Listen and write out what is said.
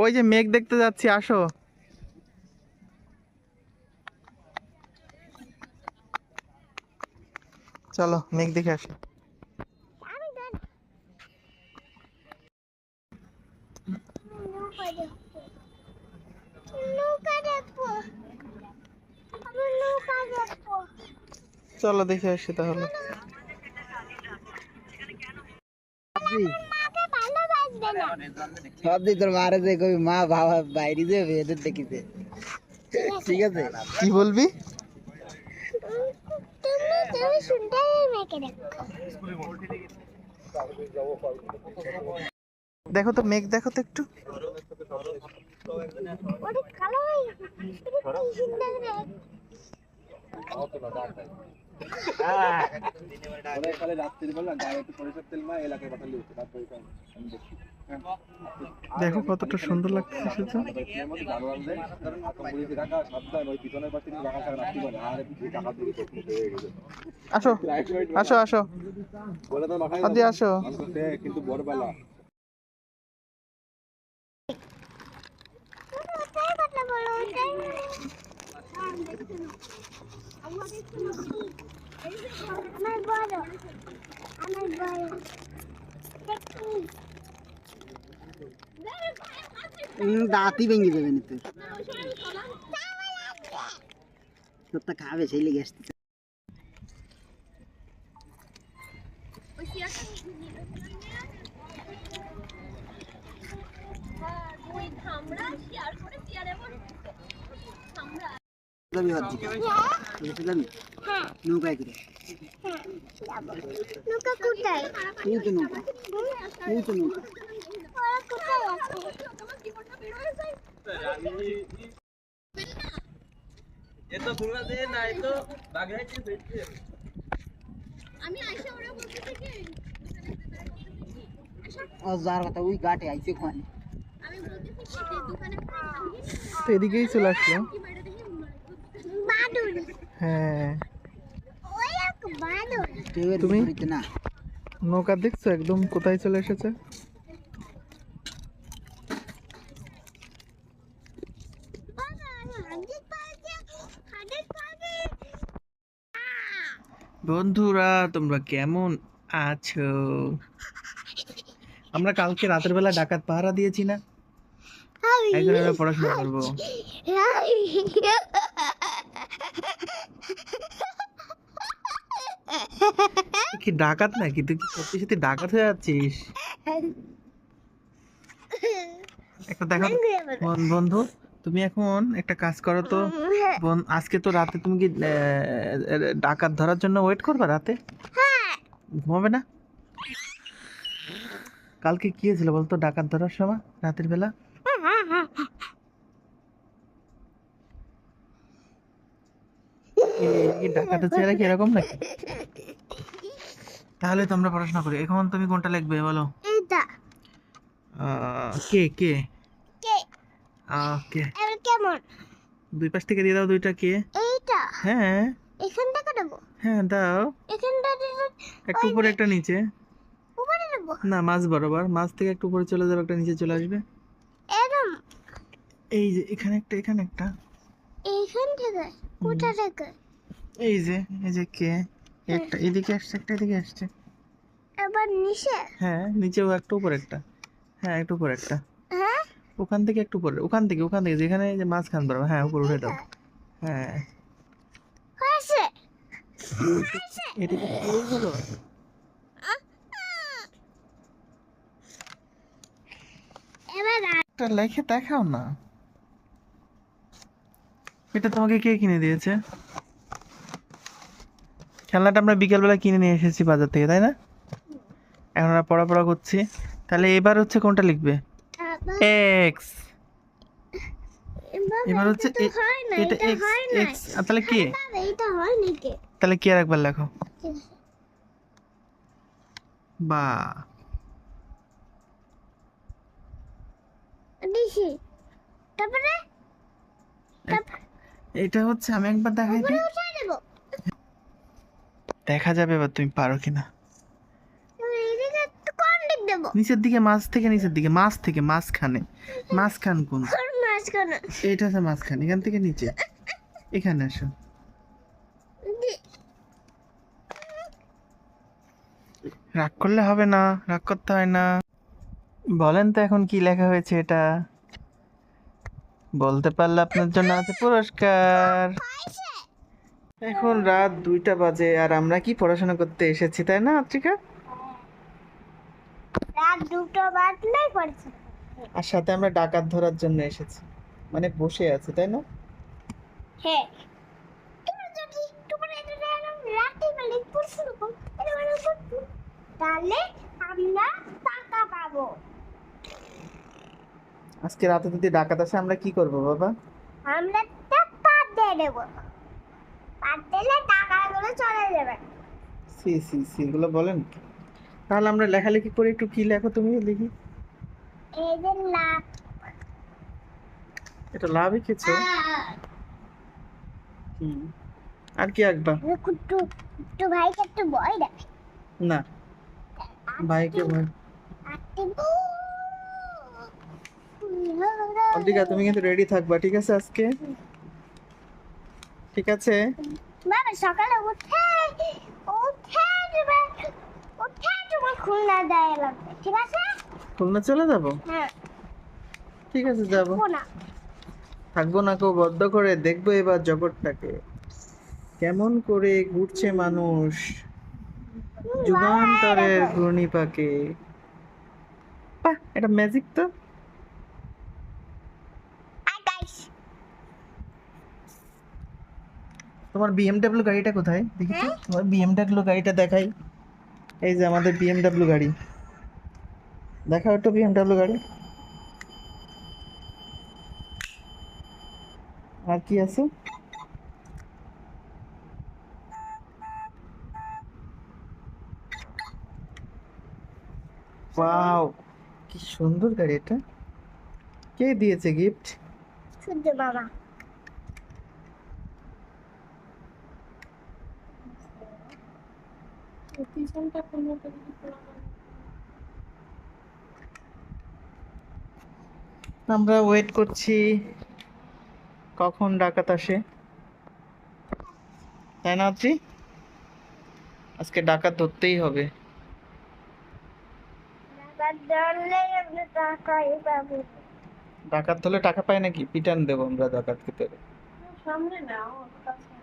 ওই যে মেঘ দেখতে যাচ্ছি আসো। চলো মেঘ দেখে আসো। চলো দেখে আসি তাহলে। মাকে সব দিন তোর মারে যে কবি মা বাবা বাইরে যে এদের দেখিতে ঠিক আছে কি বলবি দেখো দেখো তো মেঘ দেখো তো একটু ওটা কালো হয়ে গেছে এটা কি সুন্দর রে দেখো। কতটা সুন্দর লাগছে সেটা। আসো আসো আসো। আদি, আসো। কিন্তু বড়বেলা আমার বড় আমার বড়। দাঁতই ভেঙে দেবে না তোর তোরটা খাবে সেই লেগে আসতে হ্যাঁ। নৌকায় করে। হ্যাঁ। নৌকা কোথায়? নৌকা নৌকা। কোথায় আছে আমি আইসা ওরা বলতে থেকে ও যার কথা ওই গাটে আইছে তো এদিকেই চলে আসলো হ্যাঁ তুমি? নৌকা দেখছ? একদম কোথায় চলে এসেছে? বন্ধুরা তোমরা কেমন আছো? আমরা কালকে রাতের বেলা ডাকাত পাহারা দিয়েছি না? এখন আমরা পড়াশোনা করব। কি ডাকাত নাকি? তুই কি সত্যি সত্যি ডাকাত হয়ে যাচ্ছিস? একটা দেখা বন্ধু তুমি এখন একটা কাজ করো তো। বোন আজকে তো রাতে তুমি কি ডাকাত ধরার জন্য ওয়েট করবা রাতে? ঘুমাবে না? কালকে কি হয়েছিল বলতো ডাকাত ধরার সময় রাতের বেলা? ডাকাতের চেহারা কি এরকম নাকি? তাহলে তো আমরা পড়াশোনা করি। এখন তুমি কোনটা লিখবে বলো? কে কে? আহ, কে? কেমন? দুই পাশ থেকে দিয়ে দাও দুইটা কে? এইটা? হ্যাঁ। এখানটা দেবো? হ্যাঁ দাও। এখানটা একটু উপরে একটা নিচে। উপরে দেবো? না মাছ বরাবর। মাছ থেকে একটু উপরে চলে যাবে একটা নিচে চলে আসবে। এরম? এই যে এখানে একটা এখানে একটা। এইখান থেকে? কোথা থেকে? এই যে এই যে কে? একটা এদিকে আসছে একটা এদিকে আসছে। এবার নিচে? হ্যাঁ নিচেও একটা উপরে একটা। হ্যাঁ একটু উপরে একটা। ওখান থেকে একটু উপরে ওখান থেকে ওখান থেকে যেখানে যে মাঝখান বরাবর হ্যাঁ উপরে উঠে দাও। হ্যাঁ। এদিকে এই হলো? একটা লেখে দেখাও না। এটা তোমাকে কে কিনে দিয়েছে? খেলনাটা আমরা বিকেলবেলা কিনে নিয়ে এসেছি বাজার থেকে তাই না? এখন আমরা পড়া পড়া করছি। তাহলে এবার হচ্ছে কোনটা লিখবে? এক্স এবার হচ্ছে এটা এক্স এক্স তাহলে কে? হয় তাহলে কে আর একবার লেখো? বা। তারপরে? এটা হচ্ছে আমি একবার দেখাই দেখা যাবে এবার তুমি পারো কিনা এদিকে একটু কোন দিক দেবো যাব। নিচের দিকে মাছ থেকে নিচের দিকে মাছ থেকে মাঝখানে। মাঝখান কোন? মাঝখানে। হচ্ছে মাঝখান এখান থেকে নিচে। এখানে আসো। রাগ করলে হবে না রাগ করতে হয় না। বলেন তো এখন কি লেখা হয়েছে এটা? বলতে পারলে আপনার জন্য আছে পুরস্কার। এখন রাত দুইটা বাজে আর আমরা কি পড়াশোনা করতে এসেছি তাই না আত্রিকা? দুটো বাজলে পড়ছে। আর সাথে আমরা ডাকাত ধরার জন্য এসেছি। মানে বসে আছে তাই না? হ্যাঁ। তাহলে আমরা টাকা পাবো। আজকে রাতে যদি ডাকাত আসে আমরা কি করব বাবা? আমরা একটা পাত দিয়ে দেবো। পাত দিলে টাকাগুলো চলে যাবে। সি সি সি এগুলো বলেন? তাহলে আমরা লেখালেখি করে একটু কি লেখো তুমি, দেখি। লাভ এটা লাভই কিছু হুম। আর কি আঁকবা? কুট্টু ভাইকে একটু ভয় না ভাইকে ভয় তুমি কিন্তু রেডি থাকবা, ঠিক আছে আজকে? ঠিক আছে? বাবা, সকালে উঠে যাবে উঠে তোমার খুলনা দেয় লাগবে ঠিক আছে? খুলনা চলে যাব? হ্যাঁ। ঠিক আছে যাব। না। থাকব না কেউ বদ্ধ করে দেখব এবার জগৎটাকে। কেমন করে ঘুরছে মানুষ যুগান্তরের ঘূর্ণিপাকে। বাহ এটা ম্যাজিক তো। তোমার বিএমডব্লিউ গাড়িটা কোথায়? দেখি তো। তোমার বিএমডব্লিউ গাড়িটা দেখাই। এই যে আমাদের বিএমডব্লিউ গাড়ি। দেখাও একটু বিএমডব্লিউ গাড়ি। আর কি আছে? কি সুন্দর গাড়ি এটা। কে দিয়েছে গিফট বাবা। আমরা ওয়েট করছি কখন ডাকাত আসে। তাই না আত্রি? আজকে ডাকাত ধরতেই হবে। ডাকাত ধরলে টাকা পায় নাকি? পিটান দেবো আমরা ডাকাত সামনে কাছে।